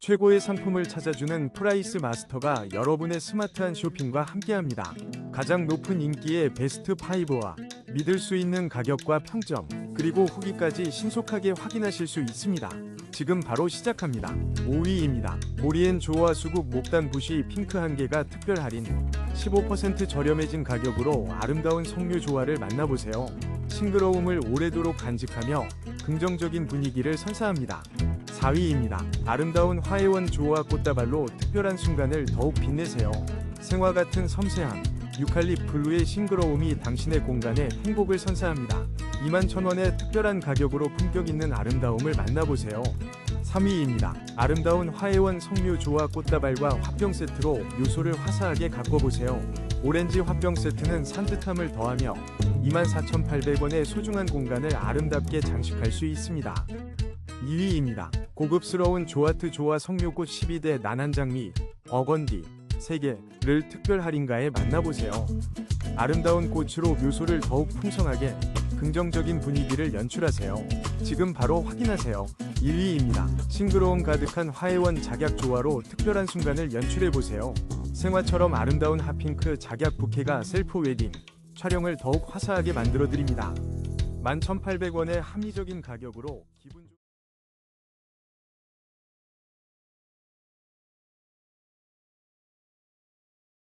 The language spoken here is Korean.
최고의 상품을 찾아주는 프라이스 마스터가 여러분의 스마트한 쇼핑과 함께합니다. 가장 높은 인기의 베스트 5와 믿을 수 있는 가격과 평점, 그리고 후기까지 신속하게 확인하실 수 있습니다. 지금 바로 시작합니다. 5위입니다. 모리엔 조화 수국 목단 부시 핑크 한 개가 특별 할인 15% 저렴해진 가격으로 아름다운 석류 조화를 만나보세요. 싱그러움을 오래도록 간직하며 긍정적인 분위기를 선사합니다. 4위입니다. 아름다운 화해원 조화 꽃다발로 특별한 순간을 더욱 빛내세요. 생화 같은 섬세함, 유칼립 블루의 싱그러움이 당신의 공간에 행복을 선사합니다. 21,000원의 특별한 가격으로 품격 있는 아름다움을 만나보세요. 3위입니다. 아름다운 화해원 석류 조화 꽃다발과 화병 세트로 요소를 화사하게 가꿔보세요. 오렌지 화병 세트는 산뜻함을 더하며 24,800원의 소중한 공간을 아름답게 장식할 수 있습니다. 2위입니다. 고급스러운 조아트 조화 석류꽃 12대 난한장미 버건디 3개를 특별 할인가에 만나보세요. 아름다운 꽃으로 묘소를 더욱 풍성하게 긍정적인 분위기를 연출하세요. 지금 바로 확인하세요. 1위입니다. 싱그러움 가득한 화해원 작약 조화로 특별한 순간을 연출해보세요. 생화처럼 아름다운 핫핑크 작약 부케가 셀프 웨딩 촬영을 더욱 화사하게 만들어드립니다. 11,800원의 합리적인 가격으로 기분 좋...